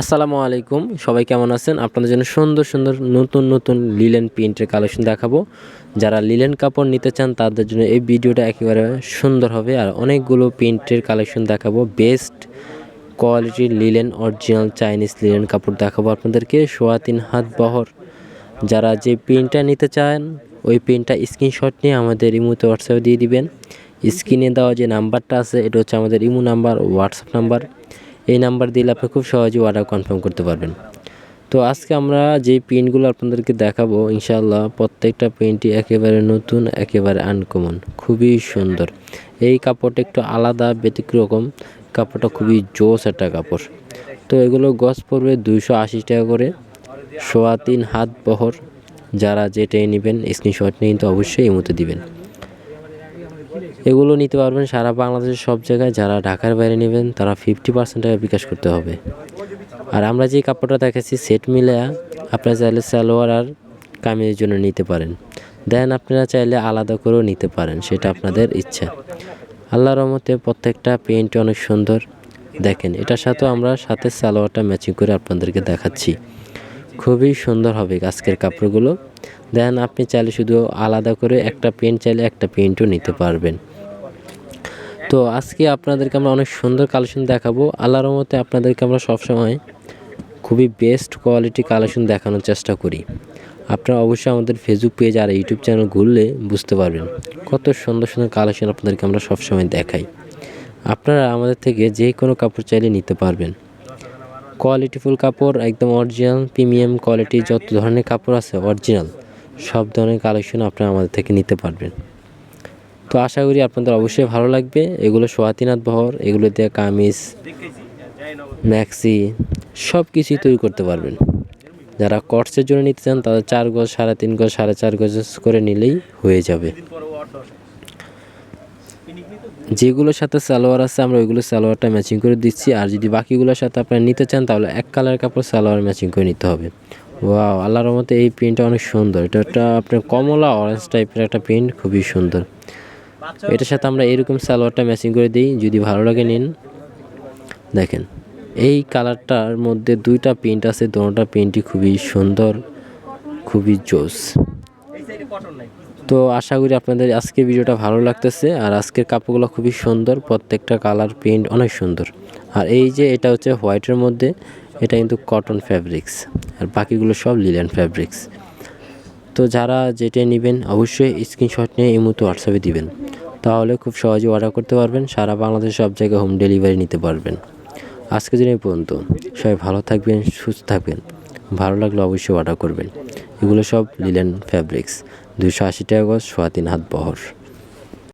আসসালামু আলাইকুম। সবাই কেমন আছেন? আপনাদের জন্য সুন্দর সুন্দর, নতুন নতুন লিলেন প্রিন্টের কালেকশন দেখাবো। যারা লিলেন কাপড় নিতে চান, তাদের জন্য এই ভিডিওটা একেবারে সুন্দর হবে আর অনেকগুলো প্রিন্টের কালেকশন দেখাবো। বেস্ট কোয়ালিটির লিলেন, অরিজিনাল চাইনিজ লিলেন কাপড় দেখাবো আপনাদেরকে। সোয়া তিন হাত বহর। যারা যে প্রিন্টটা নিতে চান, ওই প্রিন্টটা স্ক্রিনশট নিয়ে আমাদের ইমুতে হোয়াটসঅ্যাপে দিয়ে দিবেন। স্ক্রিনে দেওয়া যে নাম্বারটা আছে, এটা হচ্ছে আমাদের ইমু নাম্বার, হোয়াটসঅ্যাপ নাম্বার। এই নাম্বার দিলে আপনি খুব সহজে অর্ডার কনফার্ম করতে পারবেন। তো আজকে আমরা যে প্রিন্টগুলো আপনাদেরকে দেখাবো, ইনশাআল্লাহ প্রত্যেকটা প্রিন্টই একেবারে নতুন, একেবারে আনকমন খুবই সুন্দর। এই কাপড়টা একটু আলাদা, ব্যতিক্রম কাপড়টা খুবই জোস একটা কাপড়। তো এগুলো গজ পড়বে দুইশো আশি টাকা করে। সোয়া তিন হাত বহর, যারা যেটাই নেবেন স্ক্রিনশট নিয়ে কিন্তু অবশ্যই এই মতো দিবেন। এগুলো নিতে পারবেন সারা বাংলাদেশের সব জায়গায়। যারা ঢাকার বাইরে নেবেন, তারা ফিফটি পার্সেন্ট টাকা বিকাশ করতে হবে। আর আমরা যে কাপড়টা দেখাচ্ছি, সেট মিলে আপনারা চাইলে সালোয়ার আর কামিজের জন্য নিতে পারেন। দেন আপনারা চাইলে আলাদা করেও নিতে পারেন, সেটা আপনাদের ইচ্ছা। আল্লাহর রহমতে প্রত্যেকটা পেন্ট অনেক সুন্দর। দেখেন, এটার সাথেও আমরা সাথে সালোয়ারটা ম্যাচিং করে আপনাদেরকে দেখাচ্ছি। খুবই সুন্দর হবে আজকের কাপড়গুলো। দেন আপনি চাইলে শুধু আলাদা করে একটা পেন্ট চাইলে একটা পেন্টও নিতে পারবেন। তো আজকে আপনাদেরকে আমরা অনেক সুন্দর কালেকশন দেখাবো। আল্লাহর রহমতে আপনাদেরকে আমরা সবসময় খুবই বেস্ট কোয়ালিটি কালেকশন দেখানোর চেষ্টা করি। আপনারা অবশ্যই আমাদের ফেসবুক পেজ আর ইউটিউব চ্যানেল ঘুরলে বুঝতে পারবেন কত সুন্দর সুন্দর কালেকশন আপনাদেরকে আমরা সবসময় দেখাই। আপনারা আমাদের থেকে যে কোনো কাপড় চাইলে নিতে পারবেন। কোয়ালিটিফুল কাপড়, একদম অরিজিনাল প্রিমিয়াম কোয়ালিটি যত ধরনের কাপড় আছে অরিজিনাল সব ধরনের কালেকশন আপনারা আমাদের থেকে নিতে পারবেন। তো আশা করি আপনাদের অবশ্যই ভালো লাগবে। এগুলো সোয়াতিনাথ বহর, এগুলো দিয়ে কামিজ, ম্যাক্সি সব কিছুই তৈরি করতে পারবেন। যারা কটসের জন্য নিতে চান, তাদের চার গজ, সাড়ে তিন গজ, সাড়ে চার গজ করে নিলেই হয়ে যাবে। যেগুলোর সাথে সালোয়ার আছে, আমরা ওইগুলো সালোয়ারটা ম্যাচিং করে দিচ্ছি। আর যদি বাকিগুলোর সাথে আপনারা নিতে চান, তাহলে এক কালার কাপড় সালোয়ার ম্যাচিং করে নিতে হবে। ওয়াও আল্লাহর মতে এই প্রিন্টটা অনেক সুন্দর। এটা একটা আপনার কমলা অরেঞ্জ টাইপের একটা প্রিন্ট খুবই সুন্দর। এটার সাথে আমরা এরকম সালোয়ারটা ম্যাচিং করে দিই, যদি ভালো লাগে নিন। দেখেন, এই কালারটার মধ্যে দুইটা প্রিন্ট আছে, দোনোটা প্রিন্টই খুবই সুন্দর, খুবই জোস। তো আশা করি আপনাদের আজকে ভিডিওটা ভালো লাগতেছে। আর আজকের কাপড়গুলো খুবই সুন্দর, প্রত্যেকটা কালার, প্রিন্ট অনেক সুন্দর। আর এই যে এটা হচ্ছে হোয়াইটের মধ্যে, এটা কিন্তু কটন ফ্যাব্রিক্স। আর বাকিগুলো সব লিলেন ফ্যাব্রিক্স। তো যারা যেটা নেবেন, অবশ্যই স্ক্রিনশট নিয়ে এই মতো হোয়াটসঅ্যাপে দিবেন। তাহলে খুব সহজে অর্ডার করতে পারবেন, সারা বাংলাদেশ সব জায়গায় হোম ডেলিভারি নিতে পারবেন। আজকে দিন পর্যন্ত। সবাই ভালো থাকবেন, সুস্থ থাকবেন। ভালো লাগলে অবশ্যই অর্ডার করবেন। এগুলো সব লিলেন ফ্যাব্রিক্স। দুশো আশি টাকা গজ সোয়া তিন হাত বহর।